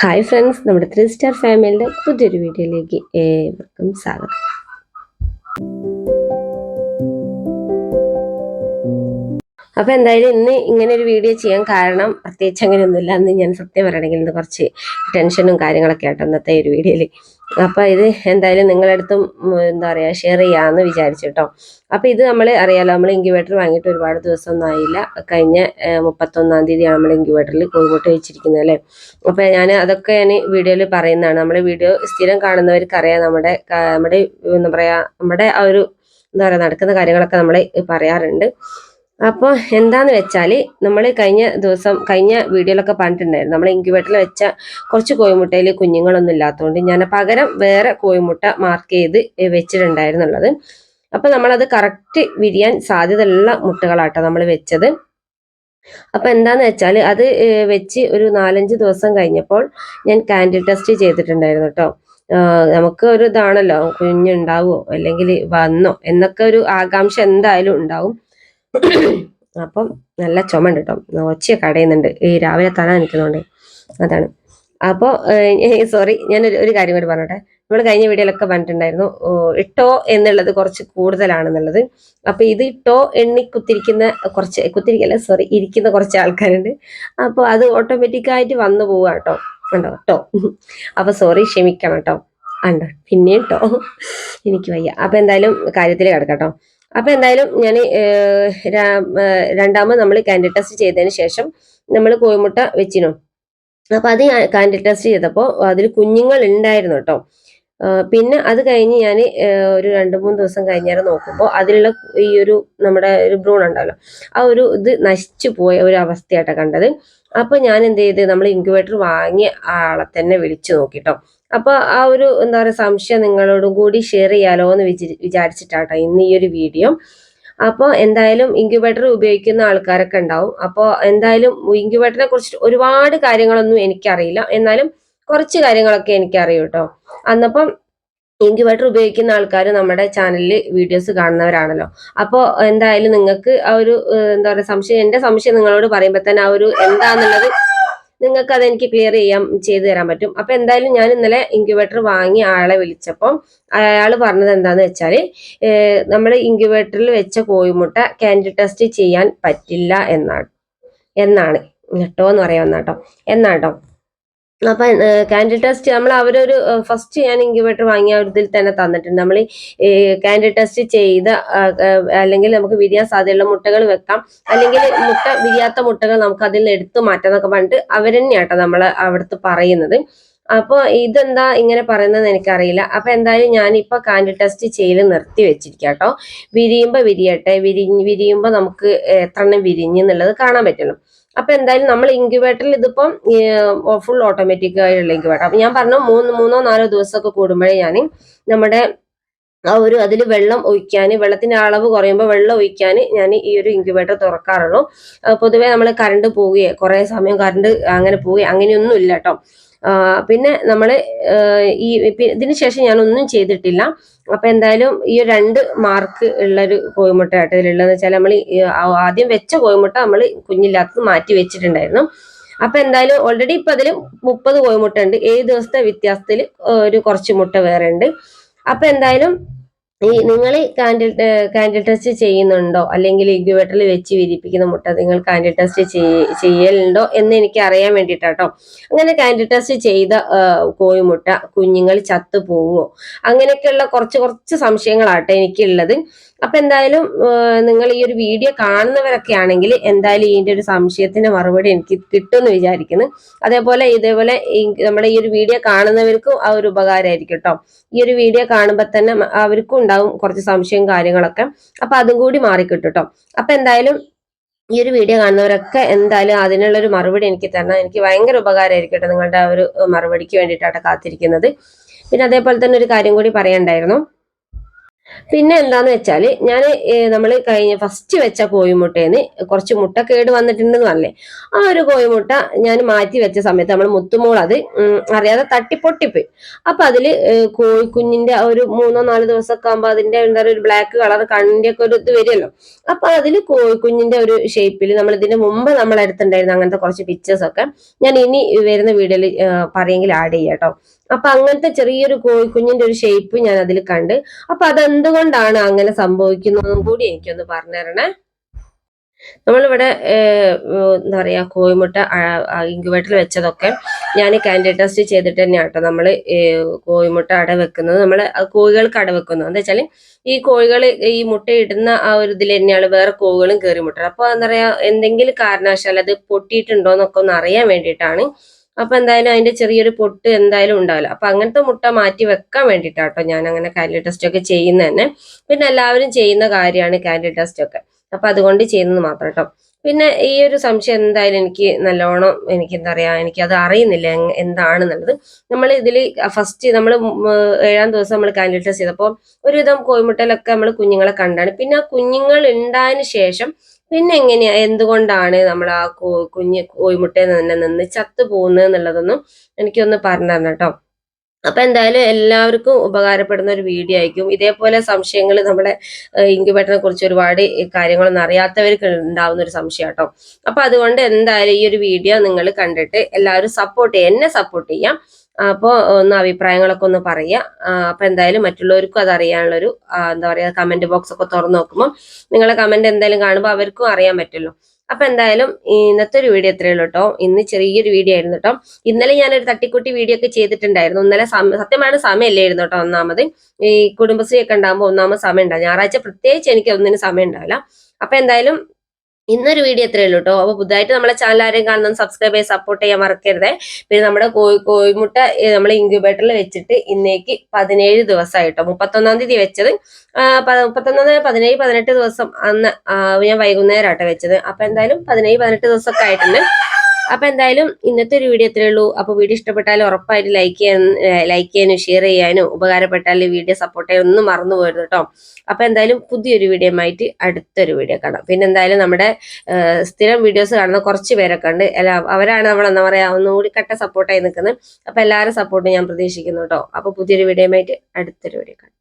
Hi friends നമ്മുടെ three star ഫാമിലിയുടെ പുതിയൊരു വീഡിയോയിലേക്ക് ഏവർക്കും സ്വാഗതം. അപ്പോൾ എന്തായാലും ഇന്ന് ഇങ്ങനെ ഒരു വീഡിയോ ചെയ്യാൻ കാരണം പ്രത്യേകിച്ച് അങ്ങനെയൊന്നുമില്ല. അന്ന് ഞാൻ സത്യം പറയണമെങ്കിൽ ഇന്ന് കുറച്ച് ടെൻഷനും കാര്യങ്ങളൊക്കെ ആട്ടോ ഇന്നത്തെ ഒരു വീഡിയോയിൽ അപ്പോൾ ഇത് എന്തായാലും നിങ്ങളടുത്തും എന്താ പറയുക ഷെയർ ചെയ്യാന്ന് വിചാരിച്ചു കേട്ടോ അപ്പോൾ ഇത് നമ്മൾ അറിയാലോ നമ്മൾ ഇൻക്യുബേറ്റർ വാങ്ങിയിട്ട് ഒരുപാട് ദിവസമൊന്നും ആയില്ല. കഴിഞ്ഞ മുപ്പത്തൊന്നാം തീയതിയാണ് നമ്മൾ ഇൻക്യുബേറ്ററിൽ കോഴിക്കോട്ട് വെച്ചിരിക്കുന്നത് അല്ലേ? അപ്പോൾ ഞാൻ അതൊക്കെ ഞാൻ വീഡിയോയിൽ പറയുന്നതാണ്. നമ്മുടെ വീഡിയോ സ്ഥിരം കാണുന്നവർക്ക് അറിയാം നമ്മുടെ നമ്മുടെ എന്താ പറയുക നമ്മുടെ ആ ഒരു എന്താ പറയുക നടക്കുന്ന കാര്യങ്ങളൊക്കെ നമ്മൾ പറയാറുണ്ട്. അപ്പോൾ എന്താന്ന് വെച്ചാൽ നമ്മൾ കഴിഞ്ഞ ദിവസം കഴിഞ്ഞ വീഡിയോയിലൊക്കെ പറഞ്ഞിട്ടുണ്ടായിരുന്നു. നമ്മൾ ഇൻക്യുബേറ്ററിൽ വെച്ച കുറച്ച് കോഴിമുട്ടയിൽ കുഞ്ഞുങ്ങളൊന്നും ഇല്ലാത്തതുകൊണ്ട് ഞാൻ പകരം വേറെ കോഴിമുട്ട മാർക്ക് ചെയ്ത് വെച്ചിട്ടുണ്ടായിരുന്നുള്ളത്. അപ്പോൾ നമ്മളത് കറക്റ്റ് വിരിയാൻ സാധ്യതയുള്ള മുട്ടകളാട്ടോ നമ്മൾ വെച്ചത്. അപ്പോൾ എന്താന്ന് വെച്ചാൽ അത് വെച്ച് ഒരു നാലഞ്ച് ദിവസം കഴിഞ്ഞപ്പോൾ ഞാൻ കാൻഡിൽ ടെസ്റ്റ് ചെയ്തിട്ടുണ്ടായിരുന്നു കേട്ടോ നമുക്ക് ഒരു ഇതാണല്ലോ കുഞ്ഞുണ്ടാവോ അല്ലെങ്കിൽ വന്നോ എന്നൊക്കെ ഒരു ആകാംക്ഷ എന്തായാലും ഉണ്ടാവും. അപ്പം നല്ല ചുമ ഉണ്ട് കേട്ടോ. ഒച്ചയൊക്കെ അടയുന്നുണ്ട് ഈ രാവിലെ തല നിൽക്കുന്നതുകൊണ്ട് അതാണ്. അപ്പോൾ സോറി ഞാൻ ഒരു കാര്യം കൂടി പറഞ്ഞോട്ടെ. നമ്മൾ കഴിഞ്ഞ വീഡിയോയിലൊക്കെ പറഞ്ഞിട്ടുണ്ടായിരുന്നു ഇട്ടോ എന്നുള്ളത് കുറച്ച് കൂടുതലാണെന്നുള്ളത്. അപ്പം ഇത് ഇട്ടോ എണ്ണി കുത്തിരിക്കുന്ന കുറച്ച് കുത്തിരിക്കല്ല സോറി ഇരിക്കുന്ന കുറച്ച് ആൾക്കാരുണ്ട്. അപ്പോൾ അത് ഓട്ടോമാറ്റിക്കായിട്ട് വന്നു പോവുക കേട്ടോ. ഉണ്ടോ കേട്ടോ അപ്പോൾ സോറി ക്ഷമിക്കണം കേട്ടോ ഉണ്ടോ പിന്നെ കേട്ടോ എനിക്ക് വയ്യ. അപ്പോൾ എന്തായാലും കാര്യത്തിൽ കിടക്കാം കേട്ടോ അപ്പൊ എന്തായാലും ഞാൻ രണ്ടാമത് നമ്മൾ കാൻഡിഡ് ടെസ്റ്റ് ചെയ്തതിന് ശേഷം നമ്മൾ കോഴിമുട്ട വെച്ചിനു അപ്പൊ അത് കാൻഡിഡ് ടെസ്റ്റ് ചെയ്തപ്പോൾ അതിൽ കുഞ്ഞുങ്ങൾ ഉണ്ടായിരുന്നു കേട്ടോ. പിന്നെ അത് കഴിഞ്ഞ് ഞാൻ ഒരു രണ്ട് മൂന്ന് ദിവസം കഴിഞ്ഞാൽ നോക്കുമ്പോൾ അതിലുള്ള ഈ ഒരു നമ്മുടെ ഒരു ഭ്രൂൺ ഉണ്ടല്ലോ ആ ഒരു ഇത് നശിച്ചു പോയ ഒരു അവസ്ഥയായിട്ടാണ് കണ്ടത്. അപ്പൊ ഞാൻ എന്ത് ചെയ്ത് നമ്മൾ ഇൻക്യുബേറ്റർ വാങ്ങിയ ആളെ തന്നെ വിളിച്ചു നോക്കിട്ടോ അപ്പൊ ആ ഒരു എന്താ പറയുക സംശയം നിങ്ങളോടും കൂടി ഷെയർ ചെയ്യാലോ എന്ന് വിചാരി വിചാരിച്ചിട്ടാട്ടോ ഇന്ന് ഈ ഒരു വീഡിയോ അപ്പോൾ എന്തായാലും ഇൻക്യുബേറ്റർ ഉപയോഗിക്കുന്ന ആൾക്കാരൊക്കെ ഉണ്ടാവും. അപ്പോൾ എന്തായാലും ഇൻക്യുബേറ്ററിനെ കുറിച്ച് ഒരുപാട് കാര്യങ്ങളൊന്നും എനിക്കറിയില്ല. എന്നാലും കുറച്ച് കാര്യങ്ങളൊക്കെ എനിക്കറിയൂ കേട്ടോ അന്നപ്പം ഇൻക്യുബേറ്റർ ഉപയോഗിക്കുന്ന ആൾക്കാർ നമ്മുടെ ചാനലിൽ വീഡിയോസ് കാണുന്നവരാണല്ലോ. അപ്പോൾ എന്തായാലും നിങ്ങൾക്ക് ആ ഒരു എന്താ പറയുക സംശയം എന്റെ സംശയം നിങ്ങളോട് പറയുമ്പോൾ തന്നെ ആ ഒരു എന്താന്നുള്ളത് നിങ്ങൾക്ക് അത് എനിക്ക് ക്ലിയർ ചെയ്യാൻ ചെയ്തു തരാൻ പറ്റും. അപ്പൊ എന്തായാലും ഞാൻ ഇന്നലെ ഇൻക്യുബേറ്റർ വാങ്ങി ആളെ വിളിച്ചപ്പം അയാൾ പറഞ്ഞത് എന്താന്ന് വെച്ചാൽ നമ്മൾ ഇൻക്യുബേറ്ററിൽ വെച്ച കോഴിമുട്ട ക്യാൻഡി ടെസ്റ്റ് ചെയ്യാൻ പറ്റില്ല എന്നാണ്. എന്നാണ്. കേട്ടോ എന്ന് പറയാൻ എന്നാട്ടോ എന്നാട്ടോ അപ്പൊ കാൻഡി ടെസ്റ്റ് നമ്മൾ അവരൊരു ഫസ്റ്റ് ഞാൻ ഇൻക്യുബേറ്റർ വാങ്ങിയ ഇതിൽ തന്നെ തന്നിട്ടുണ്ട്. നമ്മൾ കാൻഡി ടെസ്റ്റ് ചെയ്ത അല്ലെങ്കിൽ നമുക്ക് വിരിയാൻ സാധ്യതയുള്ള മുട്ടകൾ വെക്കാം. അല്ലെങ്കിൽ മുട്ട വിരിയാത്ത മുട്ടകൾ നമുക്ക് അതിൽ നിന്ന് എടുത്തു മാറ്റാം എന്നൊക്കെ പറഞ്ഞിട്ട് അവർ തന്നെയാട്ടോ നമ്മൾ അവിടുത്തെ പറയുന്നത്. അപ്പോൾ ഇതെന്താ ഇങ്ങനെ പറയുന്നത് എനിക്കറിയില്ല. അപ്പൊ എന്തായാലും ഞാൻ ഇപ്പൊ കാൻഡി ടെസ്റ്റ് ചെയ്ത് നിർത്തി വെച്ചിരിക്കാം കേട്ടോ വിരിയട്ടെ വിരിഞ്ഞ് വിരിയുമ്പോൾ നമുക്ക് എത്ര എണ്ണം വിരിഞ്ഞ് എന്നുള്ളത് കാണാൻ പറ്റുള്ളൂ അപ്പൊ എന്തായാലും നമ്മൾ ഇൻക്യുബേറ്ററിൽ ഇതിപ്പം ഫുൾ ഓട്ടോമാറ്റിക് ആയിട്ടുള്ള ഇൻക്യുബേറ്റർ. അപ്പൊ ഞാൻ പറഞ്ഞു മൂന്ന് മൂന്നോ നാലോ ദിവസമൊക്കെ കൂടുമ്പോഴേ ഞാൻ നമ്മുടെ ആ ഒരു അതിൽ വെള്ളം ഒഴിക്കാൻ വെള്ളത്തിന്റെ അളവ് കുറയുമ്പോൾ വെള്ളം ഒഴിക്കാൻ ഞാൻ ഈ ഒരു ഇൻക്യുബേറ്റർ തുറക്കാറുള്ളൂ. പൊതുവെ നമ്മൾ കറണ്ട് പോവുകയോ കുറേ സമയം കറണ്ട് അങ്ങനെ പോവുകയോ അങ്ങനെയൊന്നും ഇല്ല കേട്ടോ. പിന്നെ നമ്മൾ ഈ ഇതിന് ശേഷം ഞാൻ ഒന്നും ചെയ്തിട്ടില്ല. അപ്പൊ എന്തായാലും ഈ രണ്ട് മാർക്ക് ഉള്ള ഒരു കോഴിമുട്ട ആയിട്ട് ഇതിലുള്ളതെന്ന് വെച്ചാൽ നമ്മൾ ആദ്യം വെച്ച കോഴിമുട്ട നമ്മൾ കുഞ്ഞില്ലാത്തത് മാറ്റി വെച്ചിട്ടുണ്ടായിരുന്നു. അപ്പൊ എന്തായാലും ഓൾറെഡി ഇപ്പൊ അതിൽ മുപ്പത് കോഴിമുട്ട ഉണ്ട്. ഏഴ് ദിവസത്തെ വ്യത്യാസത്തിൽ ഒരു കുറച്ച് മുട്ട വേറെ ഉണ്ട്. അപ്പൊ എന്തായാലും ഈ നിങ്ങൾ കാൻഡിൽ കാൻഡിൽ ടെസ്റ്റ് ചെയ്യുന്നുണ്ടോ? അല്ലെങ്കിൽ ഇൻക്യുബേറ്ററിൽ വെച്ച് വിരിപ്പിക്കുന്ന മുട്ട നിങ്ങൾ കാൻഡിൽ ടെസ്റ്റ് ചെയ്യലുണ്ടോ എന്ന് എനിക്ക് അറിയാൻ വേണ്ടിയിട്ടാട്ടോ അങ്ങനെ കാൻഡിൽ ടെസ്റ്റ് ചെയ്ത കോഴിമുട്ട കുഞ്ഞുങ്ങൾ ചത്തു പോവുമോ അങ്ങനെയൊക്കെയുള്ള കുറച്ച് കുറച്ച് സംശയങ്ങളാട്ടെ എനിക്കുള്ളത്. അപ്പൊ എന്തായാലും നിങ്ങൾ ഈ ഒരു വീഡിയോ കാണുന്നവരൊക്കെ ആണെങ്കിൽ എന്തായാലും ഇതിന്റെ ഒരു സംശയത്തിന്റെ മറുപടി എനിക്ക് കിട്ടുമെന്ന് വിചാരിക്കുന്നു. അതേപോലെ ഇതേപോലെ നമ്മുടെ ഈ ഒരു വീഡിയോ കാണുന്നവർക്കും ആ ഒരു ഉപകാരമായിരിക്കും കേട്ടോ. ഈ ഒരു വീഡിയോ കാണുമ്പോൾ തന്നെ അവർക്കും ഉണ്ടാവും കുറച്ച് സംശയവും കാര്യങ്ങളൊക്കെ. അപ്പൊ അതും കൂടി മാറിക്കിട്ടും കേട്ടോ. അപ്പൊ എന്തായാലും ഈ ഒരു വീഡിയോ കാണുന്നവരൊക്കെ എന്തായാലും അതിനുള്ള ഒരു മറുപടി എനിക്ക് തരണം. എനിക്ക് ഭയങ്കര ഉപകാരമായിരിക്കും കേട്ടോ നിങ്ങളുടെ ആ ഒരു മറുപടിക്ക് വേണ്ടിയിട്ടാണ് കാത്തിരിക്കുന്നത്. പിന്നെ അതേപോലെ തന്നെ ഒരു കാര്യം കൂടി പറയണ്ടായിരുന്നു. പിന്നെ എന്താന്ന് വെച്ചാൽ ഞാൻ നമ്മൾ കഴിഞ്ഞ ഫസ്റ്റ് വെച്ച കോഴിമുട്ടേന്ന് കുറച്ച് മുട്ട കേട് വന്നിട്ടുണ്ടെന്ന് പറഞ്ഞേ ആ ഒരു കോഴിമുട്ട ഞാൻ മാറ്റി വെച്ച സമയത്ത് നമ്മൾ മുത്തുമോൾ അത് അറിയാതെ തട്ടിപ്പൊട്ടിപ്പോയി. അപ്പൊ അതിൽ കോഴിക്കുഞ്ഞിന്റെ ഒരു മൂന്നോ നാലോ ദിവസമൊക്കെ ആകുമ്പോൾ അതിന്റെ എന്താ പറയുക ഒരു ബ്ലാക്ക് കളർ കണ്ണിന്റെ ഒക്കെ ഒരു ഇത് വരുമല്ലോ. അപ്പൊ അതിൽ കോഴിക്കുഞ്ഞിന്റെ ഒരു ഷേപ്പിൽ നമ്മൾ ഇതിന്റെ മുമ്പ് നമ്മൾ എടുത്തിട്ടുണ്ടായിരുന്ന അങ്ങനത്തെ കുറച്ച് പിക്ചേഴ്സ് ഒക്കെ ഞാൻ ഇനി വരുന്ന വീഡിയോയിൽ പറയെങ്കിൽ ആഡ് ചെയ്യാം കേട്ടോ. അപ്പൊ അങ്ങനത്തെ ചെറിയൊരു കോഴിക്കുഞ്ഞിന്റെ ഒരു ഷേപ്പ് ഞാൻ അതിൽ കണ്ട് അപ്പൊ അതെന്തുകൊണ്ടാണ് അങ്ങനെ സംഭവിക്കുന്നതും കൂടി എനിക്കൊന്ന് പറഞ്ഞു തരണേ നമ്മളിവിടെ എന്താ പറയാ കോയിമുട്ട ഇൻക്യുബേറ്ററിൽ വെച്ചതൊക്കെ ഞാൻ കാൻഡി ടെസ്റ്റ് ചെയ്തിട്ട് തന്നെയാണ് കേട്ടോ നമ്മൾ കോഴിമുട്ട അട വെക്കുന്നത്. നമ്മൾ കോഴികൾക്ക് അട വെക്കുന്നത് എന്താ വെച്ചാൽ ഈ കോഴികൾ ഈ മുട്ട ഇടുന്ന ആ ഒരു ഇതിൽ തന്നെയാണ് വേറെ കോഴികളും കയറി മുട്ടുന്നത് അപ്പൊ എന്താ പറയാ എന്തെങ്കിലും കാരണവശാൽ അത് പൊട്ടിയിട്ടുണ്ടോ എന്നൊക്കെ ഒന്ന് അറിയാൻ വേണ്ടിയിട്ടാണ് അപ്പൊ എന്തായാലും അതിന്റെ ചെറിയൊരു പൊട്ട് എന്തായാലും ഉണ്ടാവില്ല. അപ്പൊ അങ്ങനത്തെ മുട്ട മാറ്റി വെക്കാൻ വേണ്ടിട്ടാട്ടോ ഞാൻ അങ്ങനെ കാൻഡിഡേറ്റ് ടെസ്റ്റ് ഒക്കെ ചെയ്യുന്ന തന്നെ. പിന്നെ എല്ലാവരും ചെയ്യുന്ന കാര്യമാണ് കാൻഡിഡേറ്റ് ടെസ്റ്റ് ഒക്കെ. അപ്പൊ അതുകൊണ്ട് ചെയ്യുന്നത് മാത്രം കേട്ടോ പിന്നെ ഈ ഒരു സംശയം എന്തായാലും എനിക്ക് നല്ലോണം എനിക്ക് എന്താ പറയാ എനിക്ക് അത് അറിയുന്നില്ല എന്താണെന്നുള്ളത്. നമ്മൾ ഇതിൽ ഫസ്റ്റ് നമ്മൾ ഏഴാം ദിവസം നമ്മൾ കാൻഡിഡേറ്റ് ടെസ്റ്റ് ചെയ്തപ്പോൾ ഒരുവിധം കോഴിമുട്ടലൊക്കെ നമ്മൾ കുഞ്ഞുങ്ങളെ കണ്ടാണ്. പിന്നെ ആ കുഞ്ഞുങ്ങൾ ഉണ്ടായതിനു ശേഷം പിന്നെ എങ്ങനെയാ എന്തുകൊണ്ടാണ് നമ്മൾ ആ കുഞ്ഞ് കോഴിമുട്ടയിൽ തന്നെ നിന്ന് ചത്തു പോകുന്നത് എന്നുള്ളതൊന്നും എനിക്കൊന്ന് പറഞ്ഞു തരണം കേട്ടോ. അപ്പൊ എന്തായാലും എല്ലാവർക്കും ഉപകാരപ്പെടുന്ന ഒരു വീഡിയോ ആയിരിക്കും. ഇതേപോലെ സംശയങ്ങൾ നമ്മുടെ ഇൻക്യുബേറ്ററിനെ കുറിച്ച് ഒരുപാട് കാര്യങ്ങളൊന്നും അറിയാത്തവർക്ക് ഉണ്ടാവുന്ന ഒരു സംശയം കേട്ടോ. അപ്പൊ അതുകൊണ്ട് എന്തായാലും ഈ ഒരു വീഡിയോ നിങ്ങൾ കണ്ടിട്ട് എല്ലാവരും സപ്പോർട്ട് ചെയ്യുക എന്നെ സപ്പോർട്ട് ചെയ്യാം. അപ്പോൾ ഒന്ന് അഭിപ്രായങ്ങളൊക്കെ ഒന്ന് പറയുക അപ്പം എന്തായാലും മറ്റുള്ളവർക്കും അത് എന്താ പറയുക കമന്റ് ബോക്സ് ഒക്കെ തുറന്നു നോക്കുമ്പോൾ നിങ്ങളെ കമന്റ് എന്തായാലും കാണുമ്പോൾ അവർക്കും അറിയാൻ പറ്റുമല്ലോ അപ്പൊ എന്തായാലും ഇന്നത്തെ ഒരു വീഡിയോ എത്രയേ ഉള്ളൂ കേട്ടോ. ഇന്ന് ചെറിയൊരു വീഡിയോ ആയിരുന്നു കേട്ടോ. ഇന്നലെ ഞാനൊരു തട്ടിക്കുട്ടി വീഡിയോ ഒക്കെ ചെയ്തിട്ടുണ്ടായിരുന്നു. ഇന്നലെ സത്യമാണ് സമയമില്ലായിരുന്നു കേട്ടോ ഒന്നാമത്. ഈ കുടുംബശ്രീ ഒക്കെ ഉണ്ടാകുമ്പോൾ ഒന്നാമത് സമയം ഉണ്ടാവും ഞായറാഴ്ച പ്രത്യേകിച്ച് എനിക്ക് ഒന്നിനും സമയം ഉണ്ടാവില്ല അപ്പൊ എന്തായാലും ഇന്നൊരു വീഡിയോ എത്രയേ ഉള്ളൂ കേട്ടോ. അപ്പൊ പുതുതായിട്ട് നമ്മളെ ചാനൽ ആരെയും കാണുന്ന സബ്സ്ക്രൈബ് ചെയ്ത് സപ്പോർട്ട് ചെയ്യാൻ മറക്കരുതേ. പിന്നെ നമ്മുടെ കോഴി കോഴിമുട്ട നമ്മൾ ഇൻക്യുബേറ്ററിൽ വെച്ചിട്ട് ഇന്നേക്ക് പതിനേഴ് ദിവസമായിട്ടോ മുപ്പത്തൊന്നാം തീയതി വെച്ചത്. മുപ്പത്തൊന്നാം തീയതി പതിനേഴ് പതിനെട്ട് ദിവസം അന്ന് ഞാൻ വൈകുന്നേരം ആട്ടോ വെച്ചത്. അപ്പൊ എന്തായാലും പതിനേഴ് പതിനെട്ട് ദിവസമൊക്കെ ആയിട്ടുണ്ട്. അപ്പൊ എന്തായാലും ഇന്നത്തെ ഒരു വീഡിയോ എത്രയേ ഉള്ളൂ. അപ്പൊ വീഡിയോ ഇഷ്ടപ്പെട്ടാൽ ഉറപ്പായിട്ട് ലൈക്ക് ചെയ്യാൻ ലൈക്ക് ചെയ്യാനും ഷെയർ ചെയ്യാനും ഉപകാരപ്പെട്ടാൽ വീഡിയോ സപ്പോർട്ട് ചെയ്യാൻ ഒന്നും മറന്നു പോരുത് കേട്ടോ അപ്പൊ എന്തായാലും പുതിയൊരു വീഡിയോ ആയിട്ട് അടുത്തൊരു വീഡിയോ കാണാം. പിന്നെ എന്തായാലും നമ്മുടെ സ്ഥിരം വീഡിയോസ് കാണുന്ന കുറച്ച് പേരൊക്കെ ഉണ്ട്. എല്ലാ അവരാണ് നമ്മൾ എന്താ പറയാ ഒന്നുകൂടി കട്ട സപ്പോർട്ടായി നിൽക്കുന്നത്. അപ്പൊ എല്ലാവരും സപ്പോർട്ട് ഞാൻ പ്രതീക്ഷിക്കുന്നു കേട്ടോ അപ്പൊ പുതിയൊരു വീഡിയോ ആയിട്ട് അടുത്തൊരു വീഡിയോ കാണാം.